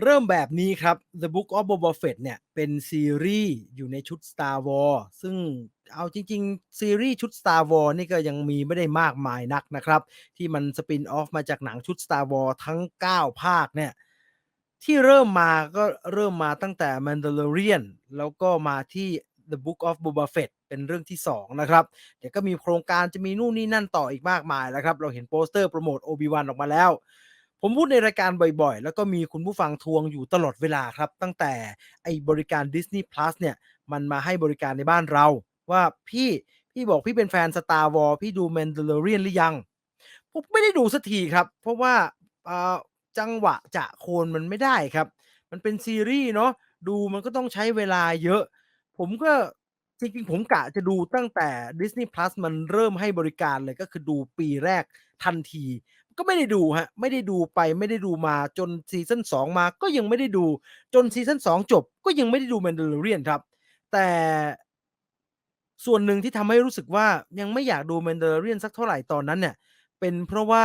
เริ่มแบบนี้ครับ The Book of Boba Fett เนี่ย เป็นซีรีส์อยู่ในชุด Star Wars ซึ่งเอาจริง ๆ ซีรีส์ชุด Star Wars นี่ก็ยังมีไม่ได้มากมายนักนะครับ ที่มัน spin off มาจากหนังชุด Star Wars ทั้ง 9 ภาคเนี่ยที่เริ่มมาก็เริ่มมาตั้งแต่ Mandalorian แล้วก็มาที่ The Book of Boba Fett เป็นเรื่องที่ 2 นะครับ เดี๋ยวก็มีโครงการจะมีนู่นนี่นั่นต่ออีกมากมายแล้วครับ เราเห็นโปสเตอร์โปรโมท Obi-Wan ออกมาแล้ว ผมพูดในรายการบ่อยๆ แล้วก็มีคุณผู้ฟังทวงอยู่ตลอดเวลาครับ ตั้งแต่ไอ้บริการ Disney Plus เนี่ย มันมาให้บริการในบ้านเรา ว่าพี่พี่บอกพี่เป็นแฟน Star Wars พี่ดู Mandalorian หรือยัง?ผมไม่ได้ดูสักทีครับ เพราะว่าอ่าจังหวะจะโคนมันไม่ได้ครับ มันเป็นซีรีส์เนาะดูมันก็ต้องใช้เวลาเยอะ ผมก็จริงๆ ผมกะจะดูตั้งแต่ Disney Plus มันเริ่มให้บริการเลยก็คือดูปีแรกทันที ก็ไม่ได้ดูครับไม่ได้ดูไปไม่ได้ดูมาจนซีซั่น2 มาก็ยังไม่ได้ดูจนซีซั่น2 จบ ก็ยังไม่ได้ดู Mandalorian ครับ แต่ส่วนหนึ่งที่ทำให้รู้สึกว่ายังไม่อยากดู Mandalorian สักเท่าไหร่ตอนนั้นเนี่ย เป็นเพราะว่า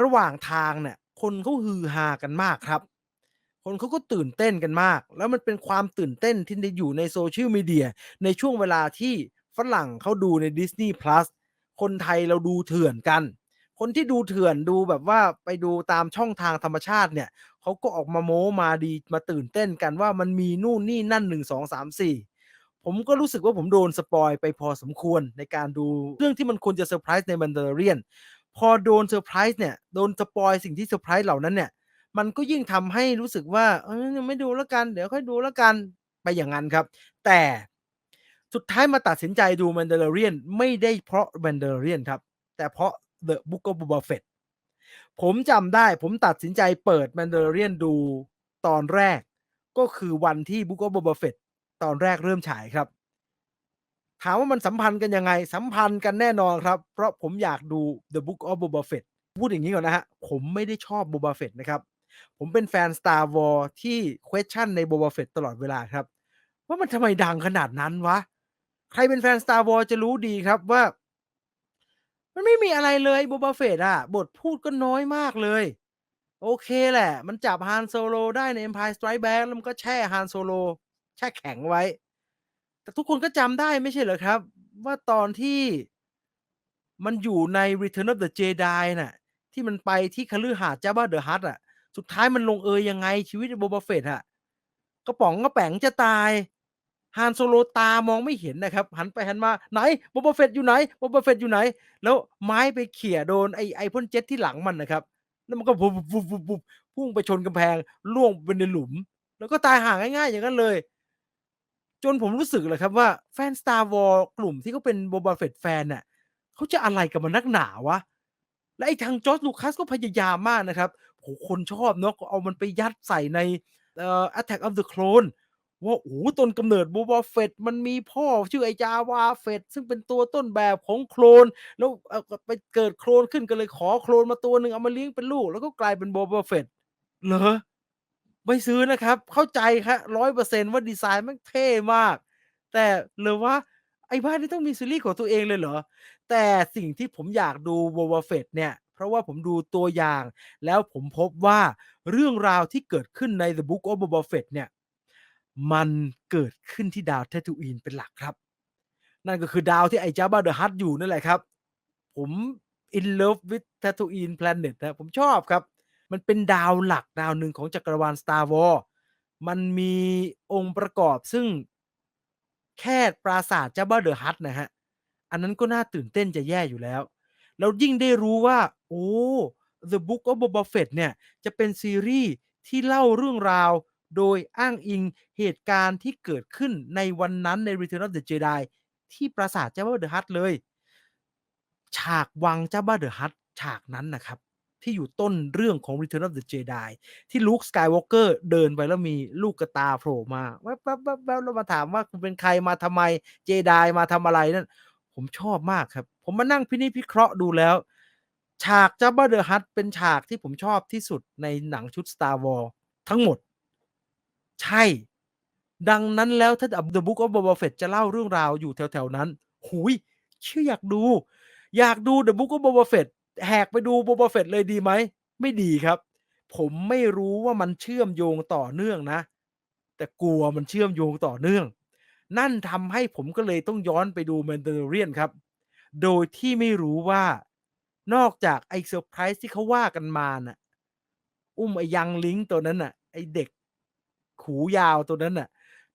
ระหว่างทางเนี่ยคนเขาฮือฮากันมากครับ คนเขาก็ตื่นเต้นกันมาก แล้วมันเป็นความตื่นเต้นที่ได้อยู่ใน Social Media ในช่วงเวลาที่ฝรั่งเขาดูใน Disney Plus คนไทยเราดูเถื่อนกัน คนที่ดูเถื่อนดูแบบว่าไปดูตามช่องทางธรรมชาติเนี่ยเขาก็ออกมาโม้มาดีมาตื่นเต้นกันว่ามันมีนู่นนี่นั่น1 2 3 4ผมก็รู้สึกว่าผมโดนสปอยไปพอสมควรในการดูเรื่องที่มันควรจะเซอร์ไพรส์ใน Mandalorian พอโดนเซอร์ไพรส์เนี่ยโดนสปอยสิ่งที่เซอร์ไพรส์เหล่านั้นเนี่ยมันก็ยิ่งทำให้รู้สึกว่าเออยังไม่ดูแล้วกัน เดี๋ยวค่อยดูแล้วกันไปอย่างงั้นครับ แต่สุดท้ายมาตัดสินใจดู Mandalorian ไม่ได้เพราะ Mandalorian ครับ แต่เพราะ The Book of Boba Fett ผมจำได้ผมตัดสินใจเปิด Mandalorian ดูตอนแรก ก็คือวันที่ Book of Boba Fett ตอนแรกเริ่มฉายครับ ถามว่ามันสัมพันธ์กันยังไง?สัมพันธ์กันแน่นอนครับ เพราะผมอยากดู The Book of Boba Fett พูดอย่างงี้ก่อนนะครับผมไม่ได้ชอบ Boba Fett นะครับ ผมเป็นแฟน Star Wars ที่ question ใน Boba Fett ตลอดเวลาครับ ว่ามันทำไมดังขนาดนั้นวะ?ใครเป็นแฟน Star Wars จะรู้ดีครับว่า มันไม่มีอะไรเลย Boba Fett อะบทพูดก็น้อยมากเลย โอเคแหละ มันจับ Han Solo ได้ใน Empire Strike Back แล้วมันก็แช่ Han Solo แช่แข็งไว้ แต่ทุกคนก็จำได้ไม่ใช่เหรอครับ ว่าตอนที่มันอยู่ใน Return of the Jedi น่ะ ที่มันไปที่คฤหาสน์ Jabba the Hutt อะสุดท้ายมันลงเอยยังไง?ชีวิต Boba Fett อะกระป๋องกระแป๋งจะตาย Han Solo ตามองไม่เห็นนะครับ หันไปหันมา"ไหน Boba Fett อยู่ไหน? Boba Fett อยู่ไหน?"แล้วไม้ไปเขี่ยโดนไอ้ไอพ่นเจ็ตที่หลังมันนะครับ แล้วมันก็วุบๆๆๆพุ่งไปชนกำแพงร่วงไปในหลุม แล้วก็ตายห่างง่ายๆ อย่างงั้นเลย จนผมรู้สึกเลยครับว่าแฟน Star Wars กลุ่มที่เขาเป็น Boba Fett แฟนน่ะเขาจะอะไรกับมันนักหนาวะ?และไอ้ทาง George Lucas ก็พยายามมากนะครับโอ้โฮคนชอบเนาะก็เอามันไปยัดใส่ในเอ่อ Attack of the Clone ว่าโอ้ต้นกำเนิด Boba Fett มันมีพ่อชื่อไอ้ Jabba Fett ซึ่งเป็นตัวต้นแบบของโคลน แล้วไปเกิดโคลนขึ้นก็เลยขอโคลนมาตัวหนึ่งเอามาเลี้ยงเป็นลูก แล้วก็กลายเป็น Boba Fett เหรอ?ไม่ซื้อนะครับ เข้าใจครับ100%ว่าดีไซน์ม่งเท่มาก แต่หรือวะ?ไอ้บ้านนี่ต้องมีซีรีส์ของตัวเองเลยเหรอ?แต่สิ่งที่ผมอยากดู Boba Fett เนี่ยเพราะว่าผมดูตัวอย่าง แล้วผมพบว่าเรื่องราวที่เกิดขึ้นใน The Book of Boba Fett เนี่ย มันเกิดขึ้นที่ดาว Tatooine เป็นหลักครับ นั่นก็คือดาวที่ไอ้ Jabba the Hutt อยู่นั่นแหละครับ ผม in love with Tatooine planet ครับผมชอบครับ มันเป็นดาวหลักดาวหนึ่งของจักรวาล Star Wars มันมีองค์ประกอบซึ่งแค่ปราสาท Jabba the Hutt นะครับอันนั้นก็น่าตื่นเต้นจะแย่อยู่แล้ว แล้วยิ่งได้รู้ว่า โอ้ The Book of Boba Fett เนี่ย จะเป็นซีรีส์ที่เล่าเรื่องราว โดยอ้างอิงเหตุการณ์ที่เกิดขึ้นในวันนั้นใน Return of the Jedi ที่ปราสาท Jabba the Hutt เลย ฉากวัง Jabba the Hutt ฉากนั้นนะครับ ที่อยู่ต้นเรื่องของ Return of the Jedi ที่ Luke Skywalker เดินไปแล้วมีลูกกระตาโผล่มาแว๊บๆๆๆแล้วมาถามว่า"คุณเป็นใคร?มาทำไม?เจไดมาทำอะไรนั่น"ผมชอบมากครับ ผมมานั่งพินิจพิเคราะห์ดูแล้ว ฉาก Jabba the Hutt เป็นฉากที่ผมชอบที่สุดในหนังชุด Star Wars ทั้งหมด ใช่ ดังนั้นแล้วถ้า The The Book of Boba Fett จะเล่าเรื่องราวอยู่แถวๆนั้นโอ้โฮเชื่ออยากดู อยากดู The Book of Boba Fett แหกไปดู Boba Fett เลยดีไหม?ไม่ดีครับ ผมไม่รู้ว่ามันเชื่อมโยงต่อเนื่องนะ แต่กลัวมันเชื่อมโยงต่อเนื่อง นั่นทำให้ผมก็เลยต้องย้อนไปดู Mandalorian ครับ โดยที่ไม่รู้ว่านอกจากไอ้เซอร์ไพรส์ที่เขาว่ากันมาน่ะ อุ้มไอ้ Youngling ตัวนั้นน่ะไอ้เด็ก หูยาวตัวนั้นน่ะ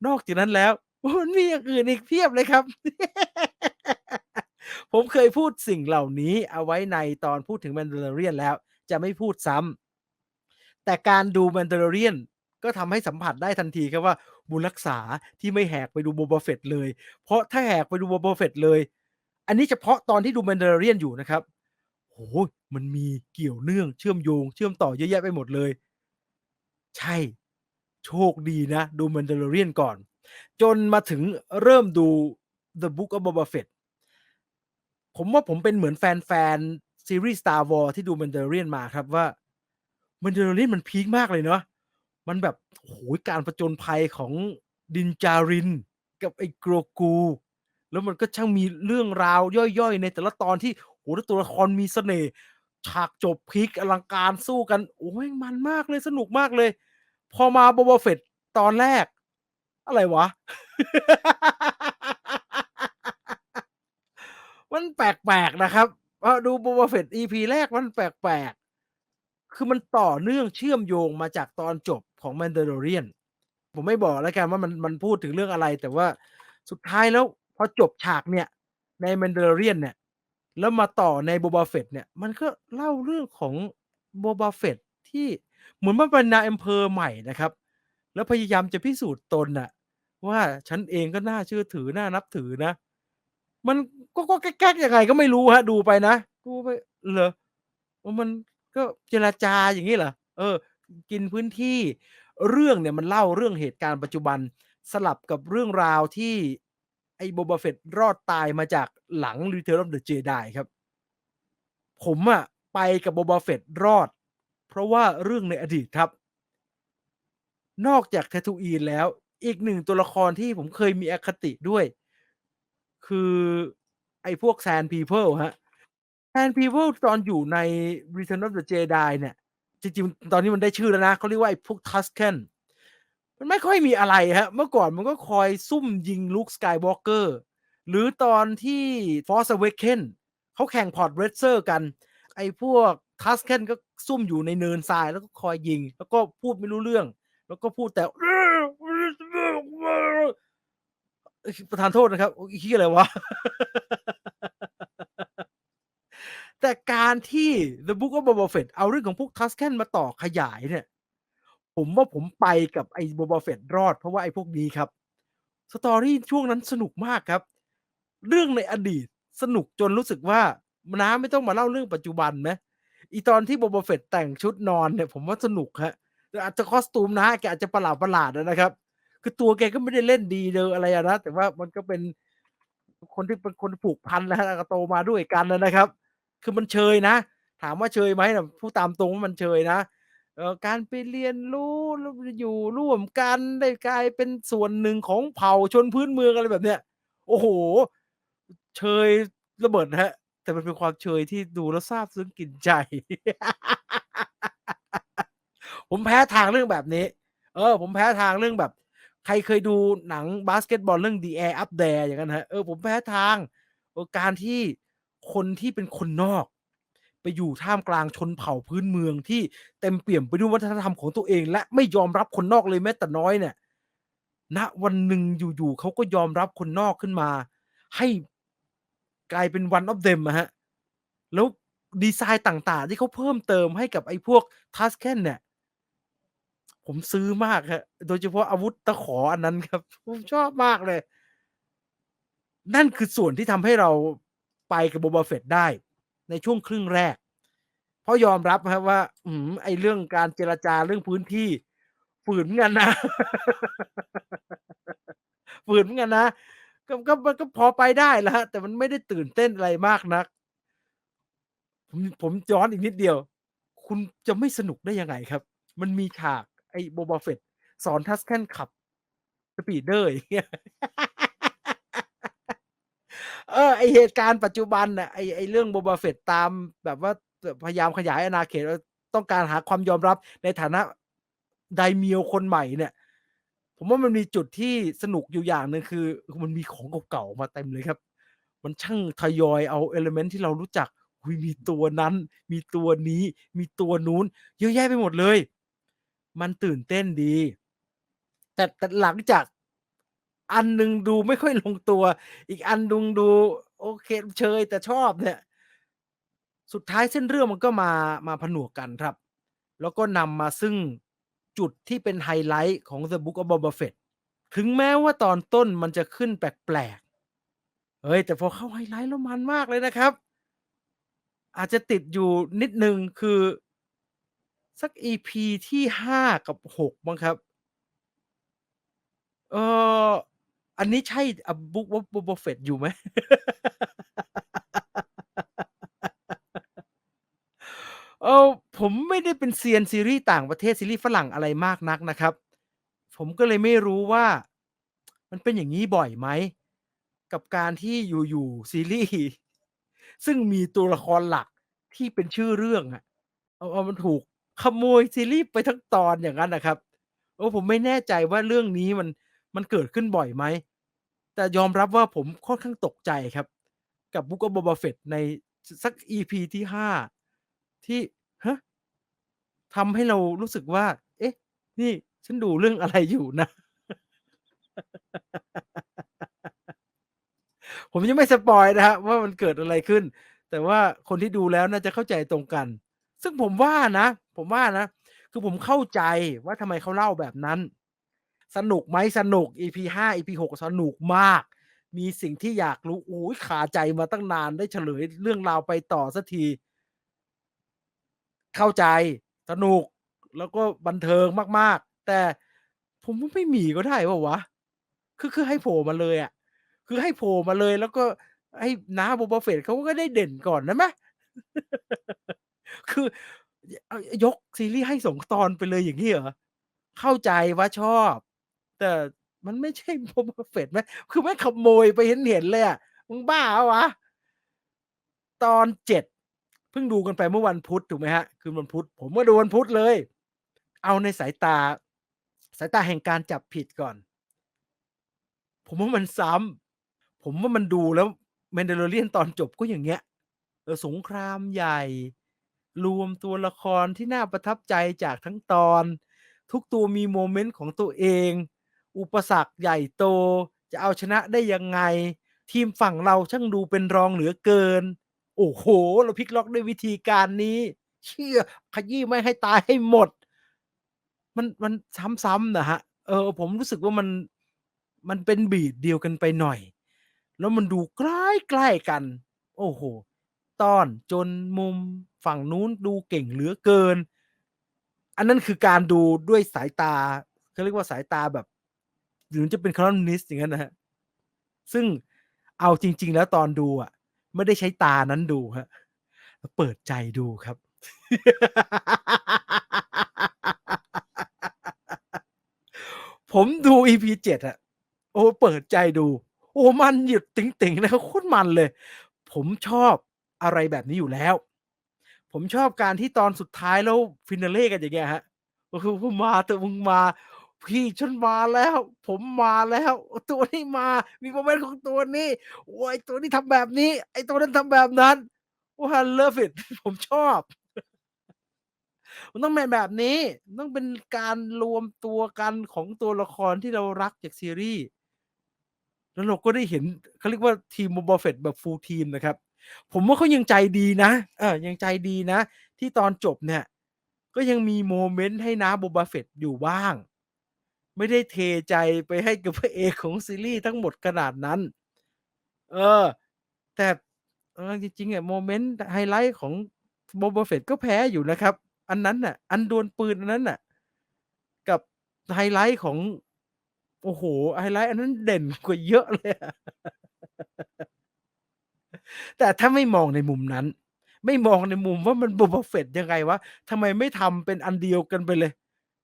นอกจากนั้นแล้วมันมีอย่างอื่นอีกเพียบเลยครับ ผมเคยพูดสิ่งเหล่านี้เอาไว้ในตอนพูดถึง Mandalorian แล้ว จะไม่พูดซ้ำแต่การดู Mandalorian ก็ทำให้สัมผัสได้ทันทีครับว่าบุญรักษาที่ไม่แหกไปดู Boba Fett เลย เพราะถ้าแหกไปดู Boba Fett เลย อันนี้เฉพาะตอนที่ดู Mandalorian อยู่นะครับโอ้มันมีเกี่ยวเนื่องเชื่อมโยง เชื่อมต่อเยอะแยะไปหมดเลย ใช่ โชคดีนะ ดู Mandalorian ก่อน จนมาถึงเริ่มดู The Book of Boba Fett ผมว่าผมเป็นเหมือนแฟนๆซีรีส์ Star Wars ที่ดู Mandalorian มาครับว่า Mandalorian มันพีกมากเลยเนาะมันแบบโอ้โฮการผจญภัยของ Din Djarin กับไอ้ Grogu แล้วมันก็ช่างมีเรื่องราวย่อยๆ ในแต่ละตอนที่โอ้แล้วตัวละครมีเสน่ห์ฉากจบพีกอลังการสู้กัน โอ้โฮมันมากเลยสนุกมากเลย พอมา Boba Fett ตอนแรก อะไรวะ มันแปลกๆนะครับดู Boba Fett EP แรกมันแปลกๆ คือมันต่อเนื่องเชื่อมโยงมาจากตอนจบของ Mandalorian ผมไม่บอกแล้วกันว่ามันมันพูดถึงเรื่องอะไร แต่ว่าสุดท้ายแล้วพอจบฉากเนี่ย ใน Mandalorian เนี่ย แล้วมาต่อใน Boba Fett เนี่ย มันก็เล่าเรื่องของ Boba Fett ที่ เหมือนมันเป็นนายอำเภอใหม่นะครับ แล้วพยายามจะพิสูจน์ตนน่ะ ว่าฉันเองก็น่าเชื่อถือน่านับถือนะ มันก๊อกๆแก๊กๆยังไงก็ไม่รู้ครับดูไปนะดูไปเหรอมันก็เจรจาอย่างงี้เหรอ?เออ กินพื้นที่เรื่องเนี่ยมันเล่าเรื่องเหตุการณ์ปัจจุบันสลับกับเรื่องราวที่ไอ้ Boba Fett รอดตายมาจากหลัง Return of the Jedi ครับ ผมอะไปกับ Boba Fett รอด เพราะว่าเรื่องในอดีตครับ นอกจาก Tatooine แล้ว อีกหนึ่งตัวละครที่ผมเคยมีอคติด้วย คือไอ้พวก Sand People ครับ Sand People ตอนอยู่ใน Return of the Jedi เนี่ย จริงๆ ตอนนี้มันได้ชื่อแล้วนะเขาเรียกว่าไอ้พวก Tusken มันไม่ค่อยมีอะไรครับเมื่อก่อนมันก็คอยซุ่มยิง Luke Skywalker หรือตอนที่ Force Awakens เขาแข่ง Pod Racer กัน ไอ้พวก Tusken ก็ ซุ่มอยู่ในเนินทรายแล้วก็คอยยิง แล้วก็พูดไม่รู้เรื่อง แล้วก็พูดแต่ประทานโทษนะครับอี้อะไรวะ แต่การที่ The Book of Boba Fett เอาเรื่องของพวก Tusken มาต่อขยายเนี่ย ผมว่าผมไปกับไอ้ Boba Fett รอด เพราะว่าไอ้พวกนี้ครับ Story ช่วงนั้นสนุกมากครับ เรื่องในอดีตสนุกจนรู้สึกว่าน้าไม่ต้องมาเล่าเรื่องปัจจุบันไหม อีตอนที่ Boba Fett แต่งชุดนอนเนี่ยผมว่าสนุกครับแต่อาจจะ Costume น้าแกอาจจะประหลาดๆอะหลาดนะครับ คือตัวแกก็ไม่ได้เล่นดีเดออะไรอะนะแต่ว่ามันก็เป็นคนที่เป็นคนผูกพันนะแล้วก็โตมาด้วยกันนะครับ คือมันเชยนะ ถามว่าเชยไหมน่ะพูดตามตรงว่ามันเชยนะการไปเรียนรู้อยู่ร่วมกันได้กลายเป็นส่วนหนึ่งของเผ่าชนพื้นเมืองอะไรแบบเนี้ยโอ้โฮเชยระเบิดครับ แต่มันเป็นความเชยที่ดูแล้วซาบซึ้งกินใจ ผมแพ้ทางเรื่องแบบนี้ เออ ผมแพ้ทางเรื่องแบบ ใครเคยดูหนังบาสเกตบอลเรื่อง The Air Up There อย่างงั้นครับเออผมแพ้ทางการที่คนที่เป็นคนนอก ไปอยู่ท่ามกลางชนเผ่าพื้นเมืองที่เต็มเปี่ยมไปด้วยวัฒนธรรมของตัวเอง และไม่ยอมรับคนนอกเลยแม้แต่น้อยเนี่ยณวันหนึ่งอยู่ๆเขาก็ยอมรับคนนอกขึ้นมา ให้ กลายเป็น one of them อะครับแล้วดีไซน์ต่างๆ ที่เขาเพิ่มเติมให้กับไอ้พวก Tusken เนี่ย ผมซื้อมากครับโดยเฉพาะอาวุธตะขออันนั้นครับ ผมชอบมากเลย นั่นคือส่วนที่ทำให้เราไปกับ Boba Fett ได้ในช่วงครึ่งแรก เพราะยอมรับครับว่า อื้อฮือไอ้เรื่องการเจรจาเรื่องพื้นที่ ฝืนเหมือนกันนะ ฝืนเหมือนกันนะ ก็ก็มันก็พอไปได้และแต่มันไม่ได้ตื่นเต้นอะไรมากนัก ผมผมย้อนอีกนิดเดียว คุณจะไม่สนุกได้ยังไงครับ มันมีฉากไอ้ Boba Fett สอน Tusken ขับ Speeder อย่างเงี้ยเออไอเหตุการณ์ปัจจุบันน่ะไอไอเรื่อง Boba Fett ตามแบบว่าพยายามขยายอาณาเขตเออต้องการหาความยอมรับในฐานะ Daimyo คนใหม่เนี่ย ผมว่ามันมีจุดที่สนุกอยู่อย่างหนึ่งคือ มันมีของเก่าๆมาเต็มเลยครับ มันช่างทยอยเอาเอลิเมนต์ที่เรารู้จักอุ๊ยมีตัวนั้น มีตัวนี้ มีตัวนู้น เยอะแยะไปหมดเลย มันตื่นเต้นดี แต่แต่หลังจากอันหนึ่งดูไม่ค่อยลงตัว อีกอันหนึ่งดู โอเคเชยแต่ชอบเนี่ย สุดท้ายเส้นเรื่องมันก็มามาผนวกกันครับ แล้วก็นำมาซึ่ง จุดที่เป็นไฮไลต์ของ The Book of Boba Fett ถึงแม้ว่าตอนต้นมันจะขึ้นแปลกๆเฮ้ย แต่พอเข้าไฮไลต์แล้วมันมากเลยนะครับ อาจจะติดอยู่นิดนึงคือ สัก EP ที่5กับ6มั้งครับ เอออันนี้ใช่ A Book of Boba Fett อยู่ไหม? เออผมไม่ได้เป็นเซียนซีรีส์ต่างประเทศซีรีส์ฝรั่งอะไรมากนักนะครับ ผมก็เลยไม่รู้ว่า มันเป็นอย่างงี้บ่อยไหม?กับการที่อยู่ๆซีรีส์ซึ่งมีตัวละครหลักที่เป็นชื่อเรื่องอะเอาเอามันถูกขโมยซีรีส์ไปทั้งตอนอย่างงั้นนะครับเออผมไม่แน่ใจว่าเรื่องนี้มันมันเกิดขึ้นบ่อยไหม?แต่ยอมรับว่าผมค่อนข้างตกใจครับ กับ Book of Boba Fett ในสสัก EP ที่ 5 ที่ฮะ!ทำให้เรารู้สึกว่า เอ๊ะ นี่ฉันดูเรื่องอะไรอยู่นะ ผมยังไม่สปอยนะครับว่ามันเกิดอะไรขึ้น แต่ว่าคนที่ดูแล้วน่าจะเข้าใจตรงกัน ซึ่งผมว่านะ ผมว่านะ คือผมเข้าใจว่าทำไมเขาเล่าแบบนั้น สนุกไหมสนุก EP 5 EP 6สนุกมาก มีสิ่งที่อยากรู้โอ้โฮคาใจมาตั้งนานได้เฉลยเรื่องราวไปต่อสักที เข้าใจสนุกแล้วก็บันเทิงมาก ๆ แต่ผมว่าไม่มีก็ได้ป่าวะคือคือให้โผล่มาเลยอะคือให้โผล่มาเลยแล้วก็ให้น้า Boba Fett เขาก็ได้เด่นก่อนได้ไหม?คือยกซีรีส์ให้2ตอนไปเลยอย่างงี้เหรอ?เข้าใจว่าชอบ แต่มันไม่ใช่ Boba Fett ไหมคือแม่ขโมยไปเห็นๆเลยอะมึงบ้าเปล่าวะ?ตอน7 เพิ่งดูกันไปเมื่อวันพุธถูกไหมครับ?คืนวันพุธ ผมก็ดูวันพุธเลย เอาในสายตา สายตาแห่งการจับผิดก่อน ผมว่ามันซ้ำผมว่ามันดูแล้ว Mandalorian ตอนจบก็อย่างเงี้ยเออสงครามใหญ่ รวมตัวละครที่น่าประทับใจจากทั้งตอน ทุกตัวมีโมเมนต์ของตัวเอง อุปสรรคใหญ่โตจะเอาชนะได้ยังไง ทีมฝั่งเราช่างดูเป็นรองเหลือเกิน โอ้โฮเราพลิกล็อกด้วยวิธีการนี้ เชี่ยขยี้แม่ให้ตายให้หมด มันมันซ้ำๆนะครับเออ ผมรู้สึกว่ามันมันเป็น beat เดียวกันไปหน่อย แล้วมันดูใกล้ๆกัน โอ้โฮต้อนจนมุมฝั่งนู้นดูเก่งเหลือเกิน อันนั้นคือการดูด้วยสายตาเขาเรียกว่าสายตาแบบหรือจะเป็น Columnist อย่างงั้นนะครับซึ่งเอาจริง ๆ แล้วตอนดูอะ ไม่ได้ใช้ตานั้นดูครับเปิดใจดูครับ ผมดู EP 7อะโอ้เปิดใจดู โอ้มันหยุดติ่งๆนะครับโคตรมันเลย ผมชอบอะไรแบบนี้อยู่แล้ว ผมชอบการที่ตอนสุดท้ายแล้ว Finale กันอย่างเงี้ยครับก็คือ"มึงมาเถอะมึงมา พี่ฉันมาแล้ว ผมมาแล้ว ตัวนี้มา มีโมเมนต์ของตัวนี้โอ้ไอ้ตัวนี้ทำแบบนี้ ไอ้ตัวนั้นทำแบบนั้น"โอ้ I love it ผมชอบ มันต้องเป็นแบบนี้ ต้องเป็นการรวมตัวกันของตัวละครที่เรารักจากซีรีส์แล้วเราก็ได้เห็นเขาเรียกว่าทีม Boba Fett แบบ full team นะครับ ผมว่าเขายังใจดีนะ เออยังใจดีนะ ที่ตอนจบเนี่ย ก็ยังมีโมเมนต์ให้น้า Boba Fett อยู่บ้าง ไม่ได้เทใจไปให้กับพระเอกของซีรีส์ทั้งหมดขนาดนั้น เออ แต่เออจริงๆอะโมเมนต์ไฮไลต์ของ Boba Fett ก็แพ้อยู่นะครับ อันนั้นน่ะ อันดวลปืนอันนั้นน่ะ กับไฮไลต์ของ โอ้โฮไฮไลต์อันนั้นเด่นกว่าเยอะเลย แต่ถ้าไม่มองในมุมนั้น ไม่มองในมุมว่ามัน Boba Fett ยังไงวะทำไมไม่ทำเป็นอันเดียวกันไปเลย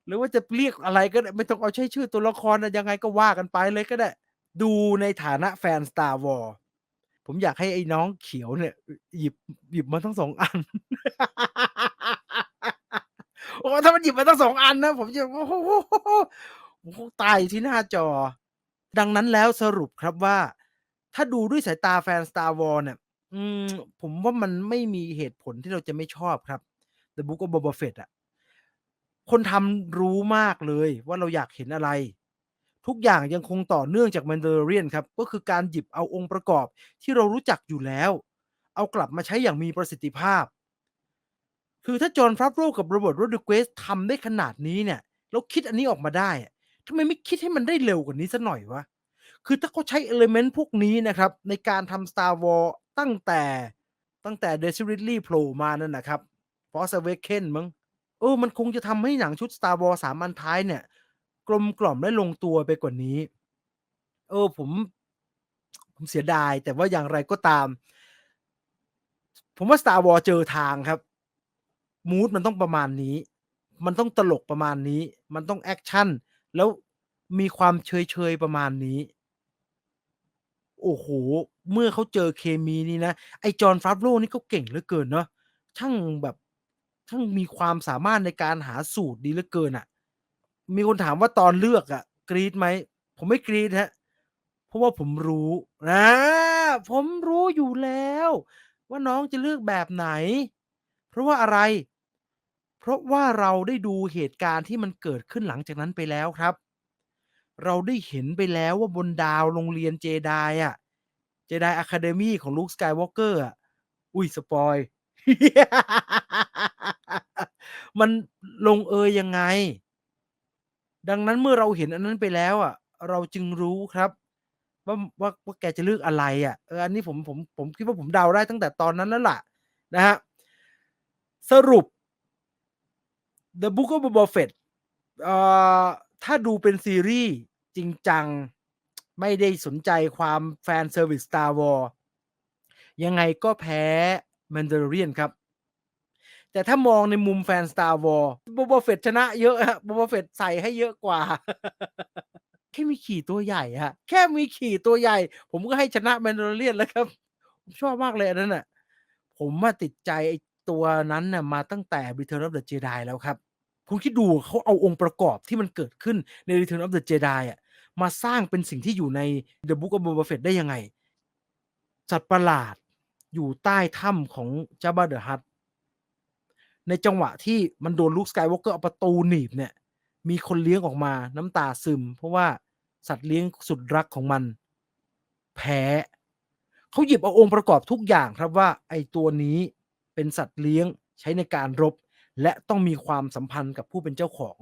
หรือว่าจะเรียกอะไรก็ได้ไม่ต้องเอาใช้ชื่อตัวละครอะยังไงก็ว่ากันไปเลยก็ได้ ดูในฐานะแฟน Star War ผมอยากให้ไอ้น้องเขียวเนี่ย หยิบหยิบมาทั้ง2อัน โอ้ถ้ามันหยิบมาตั้ง2อันนะ ผมจะโอ้โฮโอ้โฮตายที่หน้าจอ ดังนั้นแล้วสรุปครับว่า ถ้าดูด้วยสายตาแฟน Star War เนี่ย อืม ผมว่ามันไม่มีเหตุผลที่เราจะไม่ชอบครับ The Book of Boba Fett อะ คนทำรู้มากเลยว่าเราอยากเห็นอะไร ทุกอย่างยังคงต่อเนื่องจาก Mandalorian ครับ ก็คือการหยิบเอาองค์ประกอบที่เรารู้จักอยู่แล้ว เอากลับมาใช้อย่างมีประสิทธิภาพ คือถ้า Jon Favreau กับ Robert Rodriguez ทำได้ขนาดนี้เนี่ยแล้วคิดอันนี้ออกมาได้ทำไมไม่คิดให้มันได้เร็วกว่านี้สักหน่อยวะ?คือถ้าเขาใช้เอลเมนต์พวกนี้นะครับ ในการทำ Star Wars ตั้งแต่ตั้งแต่ Daisy Ridley โผล่มานั่นนะครับ Force Awakens มั้ง เออ มันคงจะทำให้หนังชุด Star Wars 3อันท้ายเนี่ย กลมกล่อมและลงตัวไปกว่านี้ เออ ผม ผมเสียดาย แต่ว่าอย่างไรก็ตาม ผมว่า Star Wars เจอทางครับ มูดมันต้องประมาณนี้ มันต้องตลกประมาณนี้ มันต้องแอกชันแล้วมีความเชยๆประมาณนี้ โอ้โฮเมื่อเขาเจอเคมีนี้นะ ไอ้ Jon Favreau นี่เขาเก่งเหลือเกินเนาะ ช่างแบบ ช่างมีความสามารถในการหาสูตรดีเหลือเกินอะมีคนถามว่าตอนเลือกอะกรี๊ดไหม?ผมไม่กรี๊ดครับเพราะว่าผมรู้อาผมรู้อยู่แล้ว ว่าน้องจะเลือกแบบไหน เพราะว่าอะไร เพราะว่าเราได้ดูเหตุการณ์ที่มันเกิดขึ้นหลังจากนั้นไปแล้วครับ เราได้เห็นไปแล้วว่าบนดาวโรงเรียนเจไดอะ Jedi Academy ของ Luke Skywalker อะอุ๊ยสปอย มันลงเอยยังไง ดังนั้นเมื่อเราเห็นอันนั้นไปแล้วอะ เราจึงรู้ครับว่าว่าว่าแกจะเลือกอะไรอะเอออันนี้ผมผมผมคิดว่าผมเดาได้ตั้งแต่ตอนนั้นแล้วล่ะนะครับสรุป The Book of Boba Fett เอ่อถ้าดูเป็นซีรีส์จริงจัง ไม่ได้สนใจความแฟนเซอร์วิส Star Wars ยังไงก็แพ้ Mandalorian ครับ แต่ถ้ามองในมุมแฟน Star Wars Boba Fett ชนะเยอะครับ Boba Fett ใส่ให้เยอะกว่า แค่มีขี่ตัวใหญ่อะแค่มีขี่ตัวใหญ่ ผมก็ให้ชนะ Mandalorian แล้วครับ ผมชอบมากเลยอันนั้นน่ะ ผมอะติดใจไอ้ตัวนั้นน่ะมาตั้งแต่ Return of the Jedi แล้วครับ คุณคิดดูเขาเอาองค์ประกอบที่มันเกิดขึ้นใน Return of the Jedi อะมาสร้างเป็นสิ่งที่อยู่ใน The Book of Boba Fett ได้ยังไง สัตว์ประหลาดอยู่ใต้ถ้ำของ Jabba the Hutt ในจังหวะที่มันโดน Luke Skywalker เอาประตูหนีบเนี่ย มีคนเลี้ยงออกมาน้ำตาซึม เพราะว่าสัตว์เลี้ยงสุดรักของมัน แพ้เขาหยิบเอาองค์ประกอบทุกอย่างครับว่าไอตัวนี้เป็นสัตว์เลี้ยงใช้ในการรบ และต้องมีความสัมพันธ์กับผู้เป็นเจ้าของ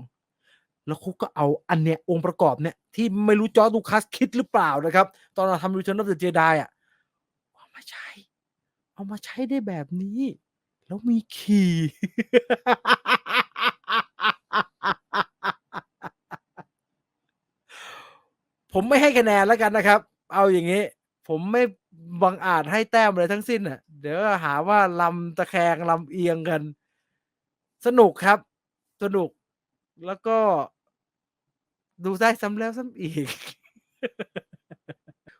แล้วเขาก็เอาอันเนี้ยองค์ประกอบเนี่ยที่ไม่รู้ George Lucas คิดหรือเปล่านะครับ ตอนเราทำ Return of the Jedi อะเอามาใช้ เอามาใช้ได้แบบนี้ แล้วมีขี่ผมไม่ให้คะแนนแล้วกันนะครับ เอาอย่างงี้ ผมไม่บังอาจให้แต้มอะไรทั้งสิ้นน่ะ เดี๋ยวหาว่าลำตะแคงลำเอียงกัน สนุกครับ สนุกแล้วก็ ดูได้ซ้ำแล้วซ้ำอีก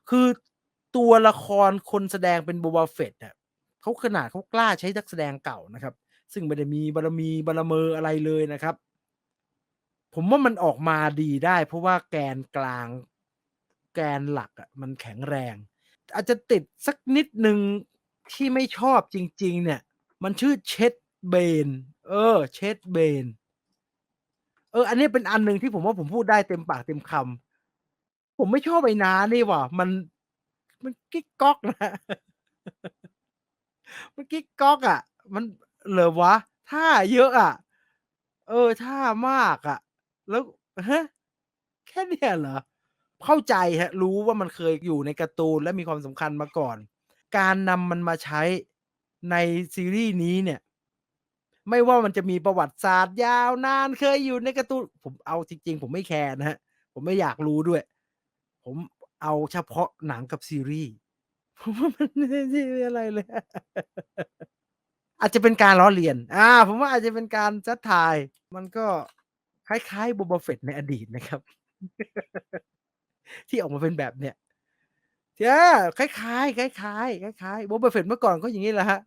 คือตัวละครคนแสดงเป็น Boba Fett อะ ขาขนาดเขากล้าใช้นักแสดงเก่านะครับ ซึ่งไม่ได้มีบารมีบารเมออะไรเลยนะครับ ผมว่ามันออกมาดีได้ เพราะว่าแกนกลาง แกนหลักอะมันแข็งแรง อาจจะติดสักนิดหนึ่งที่ไม่ชอบจริง ๆ เนี่ย มันชื่อ Chad Bane เออ Chad Bane เออ อันนี้เป็นอันหนึ่งที่ผมว่าผมพูดได้เต็มปากเต็มคำผมไม่ชอบไอ้นานี่ว่ะมันมันกิ๊กก๊อกนะ มันกิ๊กก๊อกอะ มันเหรอวะท่าเยอะอะ เออท่ามากอะ แล้วฮะแค่เนี้ยเหรอ?เข้าใจครับรู้ว่ามันเคยอยู่ในการ์ตูนและมีความสำคัญมาก่อน การนำมันมาใช้ในซีรีส์นี้เนี่ย ไม่ว่ามันจะมีประวัติศาสตร์ยาวนานเคยอยู่ในการ์ตูนผมเอาจริงๆ ผมไม่แคร์นะครับผมไม่อยากรู้ด้วย ผมเอาเฉพาะหนังกับซีรีส์ ผมว่ามันไม่ได้มีอะไรเลย อาจจะเป็นการล้อเลียน อ่า ผมว่าอาจจะเป็นการทักทาย มันก็คล้ายๆ Boba Fett ในอดีตนะครับ ที่ออกมาเป็นแบบเนี้ยเออคล้ายๆคล้ายๆคล้ายๆ Boba Fett เมื่อก่อนก็อย่างงี้แหละครับ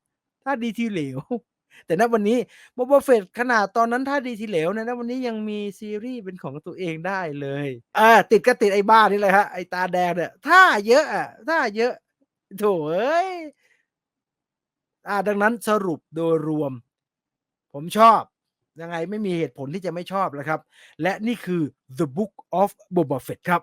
ท่าดีทีเหลว แต่ณวันนี้ Boba Fett ขนาดตอนนั้นท่าดีทีเหลวนะณวันนี้ยังมีซีรีส์เป็นของตัวเองได้เลย อ่า ติดก็ติดไอ้บ้านี่แหละครับไอ้ตาแดงเนี่ยท่าเยอะอะท่าเยอะ โถเอ้ยอาดังนั้นสรุปโดยรวม ผมชอบ ยังไงไม่มีเหตุผลที่จะไม่ชอบแล้วครับ และนี่คือ The Book of Boba Fett ครับ